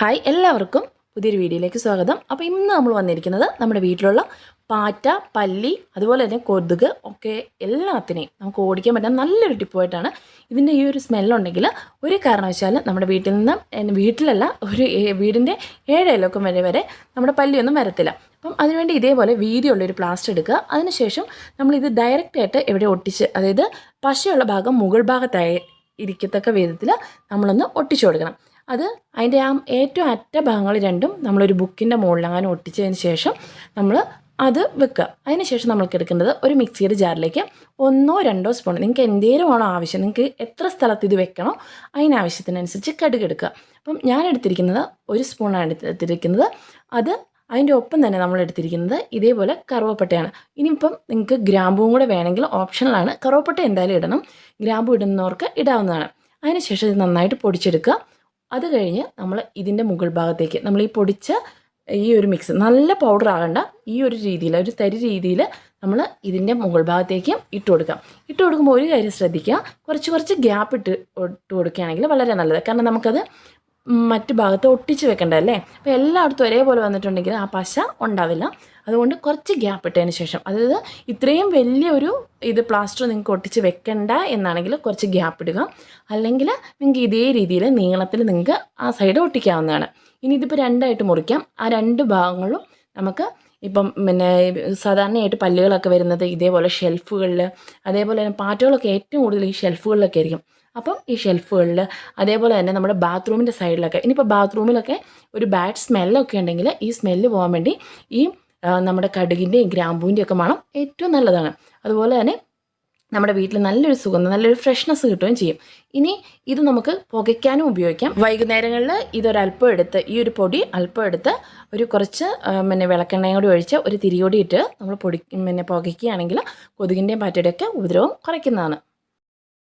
Hi എല്ലാവർക്കും പുതിയൊരു വീഡിയോയിലേക്ക് സ്വാഗതം. അപ്പോൾ ഇന്ന് നമ്മൾ വന്നിരിക്കുന്നത് നമ്മുടെ വീട്ടിലുള്ള പാറ്റ പല്ലി അതുപോലെ തന്നെ കൊതുക് ഒക്കെ എല്ലാത്തിനെയും നമുക്ക് ഓടിക്കാൻ പറ്റുന്ന നല്ലൊരു ടിപ്പായിട്ടാണ് ഇതിന്റെ ഈ ഒരു സ്മെല്ലുണ്ടെങ്കിൽ ഒരു കാരണവശാലും നമ്മുടെ വീട്ടിൽ നിന്ന് വീട്ടിലല്ല ഒരു വീടിന്റെ ഏഴയലൊക്കെ വരെ വരെ നമ്മുടെ പല്ലിയൊന്നും വരത്തില്ല. അപ്പം അതിനുവേണ്ടി ഇതേപോലെ വീതിയുള്ളൊരു പ്ലാസ്റ്റർ എടുക്കുക. അതിനുശേഷം നമ്മളിത് ഡയറക്റ്റായിട്ട് എവിടെ ഒട്ടിച്ച് അതായത് പശയുള്ള ഭാഗം മുകൾ ഭാഗത്തായി ഇരിക്കത്തക്ക വിധത്തിൽ നമ്മളൊന്ന് ഒട്ടിച്ചു കൊടുക്കണം. അത് അതിന്റെ ആ ഏറ്റവും അറ്റ ഭാഗങ്ങൾ രണ്ടും നമ്മളൊരു ബുക്കിന്റെ മുകളിൽ അങ്ങനെ ഒട്ടിച്ചതിന് ശേഷം നമ്മൾ അത് വെക്കുക. അതിന് ശേഷം നമ്മൾക്ക് എടുക്കേണ്ടത് ഒരു മിക്സിയുടെ ജാറിലേക്ക് ഒന്നോ രണ്ടോ സ്പൂൺ നിങ്ങൾക്ക് എന്തേലും ആണോ ആവശ്യം നിങ്ങൾക്ക് എത്ര സ്ഥലത്ത് ഇത് വെക്കണോ അതിനാവശ്യത്തിനനുസരിച്ച് കടുക് എടുക്കുക. അപ്പം ഞാൻ എടുത്തിരിക്കുന്നത് ഒരു സ്പൂണാണ് എടുത്ത് എടുത്തിരിക്കുന്നത്. അത് അതിന്റെ ഒപ്പം തന്നെ നമ്മൾ എടുത്തിരിക്കുന്നത് ഇതേപോലെ കറുവപ്പട്ടയാണ്. ഇനിയിപ്പം നിങ്ങൾക്ക് ഗ്രാമ്പുവും കൂടെ വേണമെങ്കിൽ ഓപ്ഷണലാണ് കറുവപ്പട്ട എന്തായാലും ഇടണം. ഗ്രാമ്പു ഇടുന്നവർക്ക് ഇടാവുന്നതാണ്. അതിനുശേഷം ഇത് നന്നായിട്ട് പൊടിച്ചെടുക്കുക. അത് കഴിഞ്ഞ് നമ്മൾ ഇതിന്റെ മുകൾ ഭാഗത്തേക്ക് നമ്മൾ ഈ പൊടിച്ച ഈ ഒരു മിക്സ് നല്ല പൗഡർ ആകണ്ട. ഈ ഒരു രീതിയിൽ ഒരു തരി രീതിയിൽ നമ്മൾ ഇതിന്റെ മുകൾ ഭാഗത്തേക്ക് ഇട്ട് കൊടുക്കാം. ഇട്ട് കൊടുക്കുമ്പോൾ ഒരു കാര്യം ശ്രദ്ധിക്കുക കുറച്ച് കുറച്ച് ഗ്യാപ്പ് ഇട്ട് ഇട്ട് കൊടുക്കുകയാണെങ്കിൽ വളരെ നല്ലത്. കാരണം നമുക്കത് മറ്റ് ഭാഗത്ത് ഒട്ടിച്ച് വെക്കണ്ടല്ലേ അപ്പോൾ എല്ലായിടത്തും ഒരേപോലെ വന്നിട്ടുണ്ടെങ്കിൽ ആ പശ ഉണ്ടാവില്ല. അതുകൊണ്ട് കുറച്ച് ഗ്യാപ്പ് ഇട്ടതിന് ശേഷം അതായത് ഇത്രയും വലിയൊരു ഇത് പ്ലാസ്റ്റർ നിങ്ങൾക്ക് ഒട്ടിച്ച് വെക്കണ്ട എന്നാണെങ്കിൽ കുറച്ച് ഗ്യാപ്പ് ഇടുക. അല്ലെങ്കിൽ നിങ്ങൾക്ക് ഇതേ രീതിയിൽ നീളത്തിൽ നിങ്ങൾക്ക് ആ സൈഡ് ഒട്ടിക്കാവുന്നതാണ്. ഇനി ഇതിപ്പോൾ രണ്ടായിട്ട് മുറിക്കാം. ആ രണ്ട് ഭാഗങ്ങളും നമുക്ക് ഇപ്പം പിന്നെ സാധാരണയായിട്ട് പല്ലുകളൊക്കെ വരുന്നത് ഇതേപോലെ ഷെൽഫുകളിൽ അതേപോലെ തന്നെ പാറ്റകളൊക്കെ ഏറ്റവും കൂടുതൽ ഈ ഷെൽഫുകളിലൊക്കെ ആയിരിക്കും. അപ്പം ഈ ഷെൽഫുകളിൽ അതേപോലെ തന്നെ നമ്മുടെ ബാത്റൂമിന്റെ സൈഡിലൊക്കെ ഇനിയിപ്പോൾ ബാത്റൂമിലൊക്കെ ഒരു ബാഡ് സ്മെല്ലൊക്കെ ഉണ്ടെങ്കിൽ ഈ സ്മെല്ല് പോകാൻ വേണ്ടി ഈ നമ്മുടെ കടുകിന്റെയും ഗ്രാമ്പൂവിന്റെയും ഒക്കെ മണം ഏറ്റവും നല്ലതാണ്. അതുപോലെ തന്നെ നമ്മുടെ വീട്ടിൽ നല്ലൊരു സുഗന്ധം നല്ലൊരു ഫ്രഷ്നെസ് കിട്ടുകയും ചെയ്യും. ഇനി ഇത് നമുക്ക് പുകയ്ക്കാനും ഉപയോഗിക്കാം. വൈകുന്നേരങ്ങളിൽ ഇതൊരല്പം എടുത്ത് ഈ ഒരു പൊടി അല്പം എടുത്ത് ഒരു കുറച്ച് പിന്നെ വിളക്കെണ്ണയും കൂടി ഒഴിച്ച് ഒരു തിരിയോടി ഇട്ട് നമ്മൾ പൊടി പിന്നെ പുകയ്ക്കുകയാണെങ്കിൽ കൊതുകിന്റെയും പാറ്റയുടെയൊക്കെ ഉപദ്രവം കുറയ്ക്കുന്നതാണ്.